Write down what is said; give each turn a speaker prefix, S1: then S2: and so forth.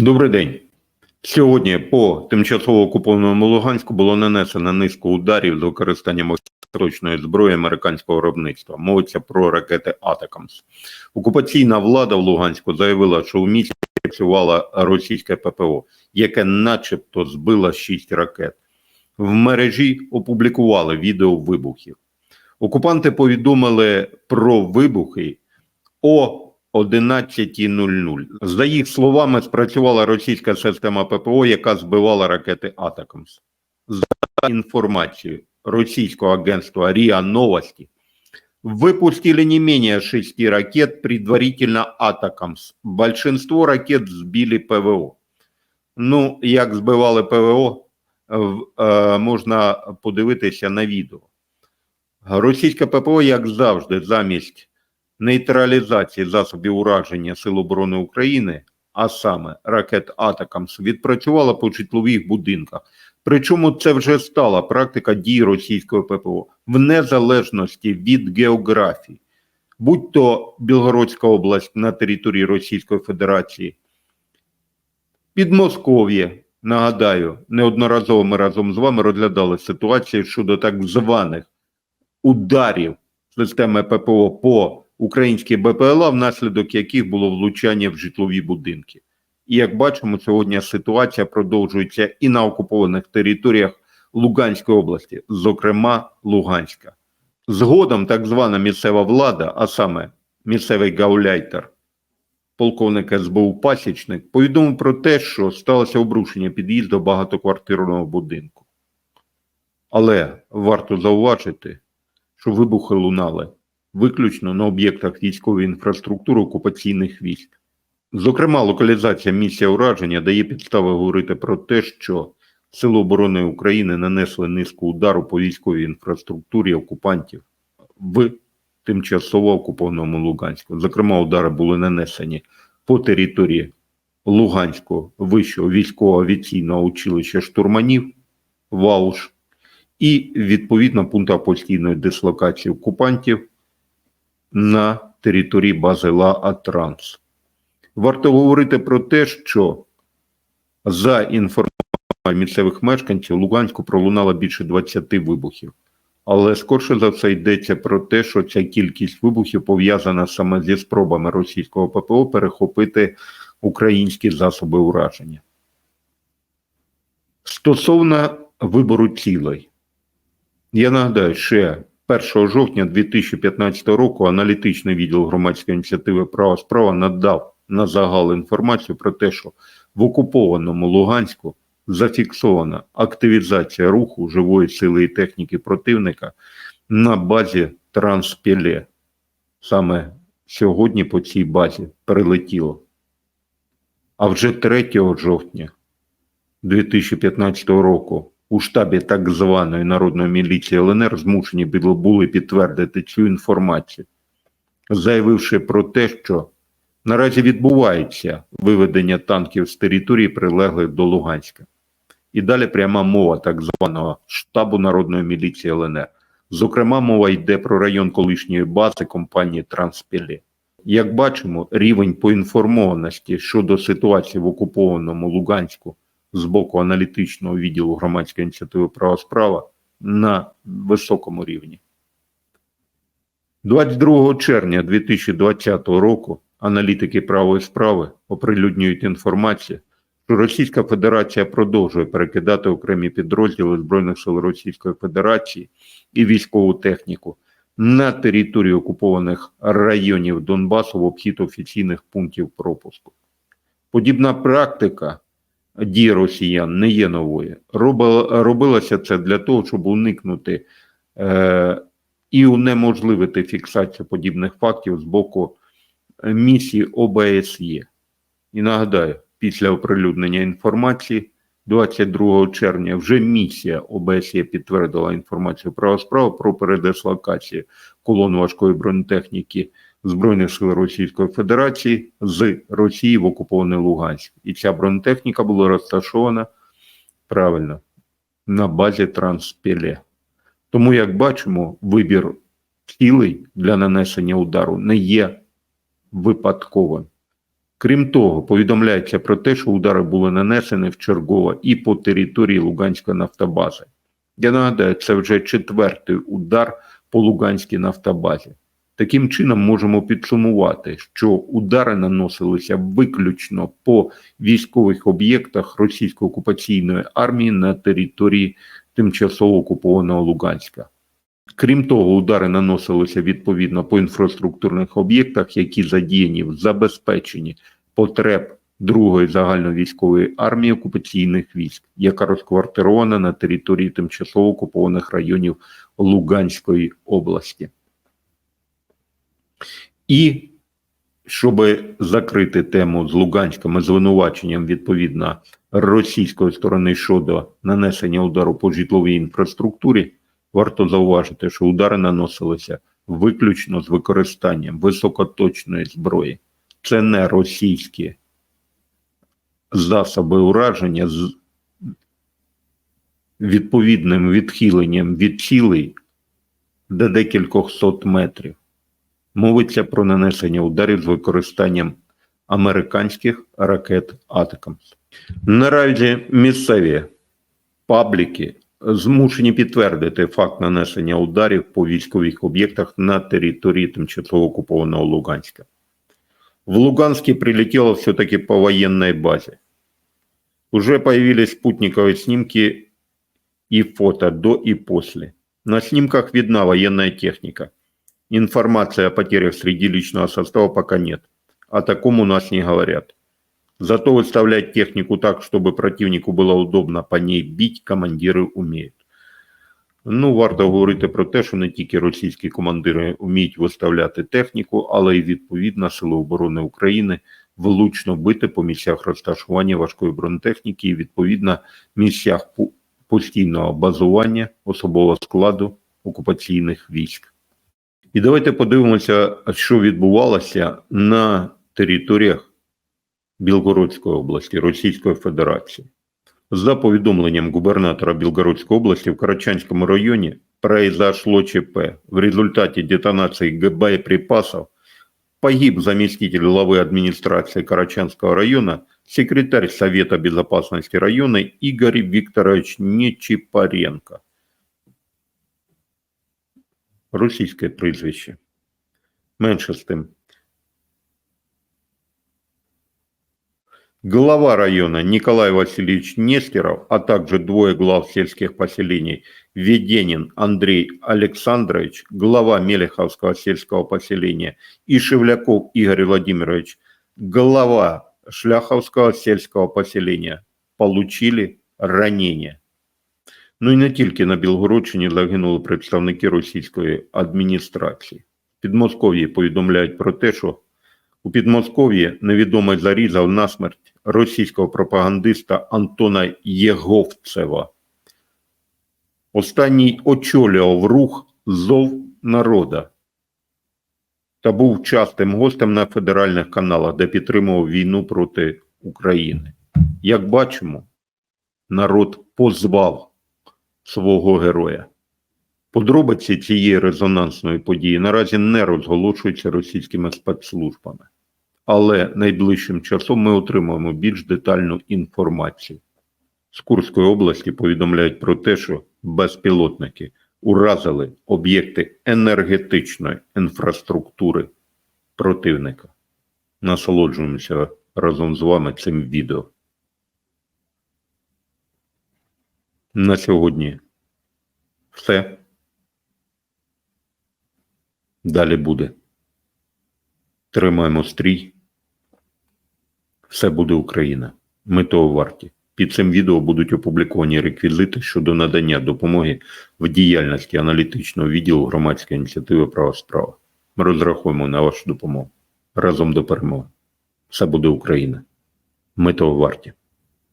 S1: Добрий день. Сьогодні по тимчасово окупованому Луганську було нанесено низку ударів з використанням остаточної зброї американського виробництва. Мовиться про ракети Атакамс. Окупаційна влада в Луганську заявила, що в місті працювала російське ППО, яке начебто збило 6 ракет. В мережі опублікували відео вибухів. Окупанти повідомили про вибухи о 11.00. За їх словами, спрацювала російська система ППО, яка збивала ракети Атакамс. За інформацією російського агентства РИА Новости, выпустили не менее шести ракет, предварительно Атакамс. Большинство ракет збили ПВО. Ну, як збивали ПВО, е, можна подивитися на відео. Російське ППО, як завжди, замість нейтралізації засобів ураження Сил оборони України, а саме ракет Атакамс, відпрацювала по житлових будинках. Причому це вже стала практика дій російського ППО в незалежності від географії, будь то Білгородська область на території Російської Федерації, Підмосков'я, нагадаю, неодноразово ми разом з вами розглядали ситуацію щодо так званих ударів системи ППО по українській БПЛА, внаслідок яких було влучання в житлові будинки. І як бачимо, сьогодні ситуація продовжується і на окупованих територіях Луганської області, зокрема Луганська. Згодом так звана місцева влада, а саме місцевий гауляйтер, полковник СБУ Пасічник, повідомив про те, що сталося обрушення під'їзду багатоквартирного будинку. Але варто зауважити, що вибухи лунали виключно на об'єктах військової інфраструктури окупаційних військ. Зокрема, локалізація місця ураження дає підстави говорити про те, що Сили оборони України нанесли низку удару по військовій інфраструктурі окупантів в тимчасово окупованому Луганську. Зокрема, удари були нанесені по території Луганського вищого військового авіаційного училища штурманів Вауш і відповідно пункту постійної дислокації окупантів на території бази Ла Атранс. Варто говорити про те, що за інформацією місцевих мешканців Луганську пролунало більше 20 вибухів. Але скорше за все йдеться про те, що ця кількість вибухів пов'язана саме зі спробами російського ППО перехопити українські засоби ураження. Стосовно вибору цілей, я нагадаю, ще 1 жовтня 2015 року аналітичний відділ громадської ініціативи Права справа надав на загал інформацію про те, що в окупованому Луганську зафіксована активізація руху живої сили і техніки противника на базі Транспіле. Саме сьогодні по цій базі прилетіло. А вже 3 жовтня 2015 року у штабі так званої народної міліції ЛНР змушені були підтвердити цю інформацію, заявивши про те, що наразі відбувається виведення танків з території, прилеглих до Луганська. І далі пряма мова так званого штабу народної міліції ЛНР. Зокрема, мова йде про район колишньої бази компанії Транспілі. Як бачимо, рівень поінформованості щодо ситуації в окупованому Луганську з боку аналітичного відділу громадської ініціативи права справа на високому рівні. 22 червня 2020 року аналітики правої справи оприлюднюють інформацію, що Російська Федерація продовжує перекидати окремі підрозділи Збройних сил Російської Федерації і військову техніку на територію окупованих районів Донбасу в обхід офіційних пунктів пропуску. Подібна практика дій росіян не є новою. Робилося це для того, щоб уникнути е, і унеможливити фіксацію подібних фактів з боку е, місії ОБСЄ. І нагадаю, після оприлюднення інформації 22 червня вже місія ОБСЄ підтвердила інформацію про справу про передислокацію колон важкої бронетехніки Збройних сил Російської Федерації з Росії в окупований Луганськ. І ця бронетехніка була розташована правильно на базі Транспіле. Тому, як бачимо, вибір цілей для нанесення удару не є випадковим. Крім того, повідомляється про те, що удари були нанесені вчергово і по території Луганської нафтобази. Я нагадаю, це вже четвертий удар по Луганській нафтобазі. Таким чином можемо підсумувати, що удари наносилися виключно по військових об'єктах російської окупаційної армії на території тимчасово окупованого Луганська. Крім того, удари наносилися відповідно по інфраструктурних об'єктах, які задіяні в забезпеченні потреб Другої загальновійськової армії окупаційних військ, яка розквартирована на території тимчасово окупованих районів Луганської області. І щоб закрити тему з Луганським звинуваченням відповідно російської сторони щодо нанесення удару по житловій інфраструктурі, варто зауважити, що удари наносилися виключно з використанням високоточної зброї. Це не російські засоби ураження з відповідним відхиленням від цілей до декількох сот метрів. Мовиться про нанесення ударів з використанням американських ракет Атакамс. Наразі місцеві пабліки змушені підтвердити факт нанесення ударів по військових об'єктах на території тимчасово окупованого Луганська. В Луганске прилетело все-таки по военной базе. Уже появились спутниковые снимки и фото до и после. На снимках видна военная техника. Информации о потерях среди личного состава пока нет. О таком у нас не говорят. Зато выставлять технику так, чтобы противнику было удобно по ней бить, командиры умеют. Ну, варто говорити про те, що не тільки російські командири вміють виставляти техніку, але й відповідно Сили оборони України влучно бити по місцях розташування важкої бронетехніки і відповідно місцях пу- постійного базування особового складу окупаційних військ. І давайте подивимося, що відбувалося на територіях Білгородської області Російської Федерації. За повідомленням губернатора Белгородской области в Карачанском районе произошло ЧП. В результате детонации г- боеприпасов погиб заместитель главы администрации Карачанского района, секретарь Совета безопасности района Игорь Викторович Нечипаренко. Російське прізвище. Менше з тим. Глава района Николай Васильевич Нестеров, а также двое глав сельских поселений Веденин Андрей Александрович, глава Мелеховского сельского поселения и Шевляков Игорь Владимирович, глава Шляховского сельского поселения, получили ранения. Ну і не тільки на Білгородщині загинули представники російської адміністрації. В Підмосков'ї повідомляють про те, що у Підмосков'ї невідомий зарізав насмерть російського пропагандиста Антона Єговцева. Останній очолював рух Зов народа та був частим гостем на федеральних каналах, де підтримував війну проти України. Як бачимо, народ позвав свого героя. Подробиці цієї резонансної події наразі не розголошуються російськими спецслужбами, але найближчим часом ми отримаємо більш детальну інформацію. З Курської області повідомляють про те, що безпілотники уразили об'єкти енергетичної інфраструктури противника. Насолоджуємося разом з вами цим відео. На сьогодні все. Далі буде. Тримаємо стрій. Все буде Україна. Ми того варті. Під цим відео будуть опубліковані реквізити щодо надання допомоги в діяльності аналітичного відділу громадської ініціативи Права справа. Ми розраховуємо на вашу допомогу. Разом до перемоги. Все буде Україна. Ми того варті.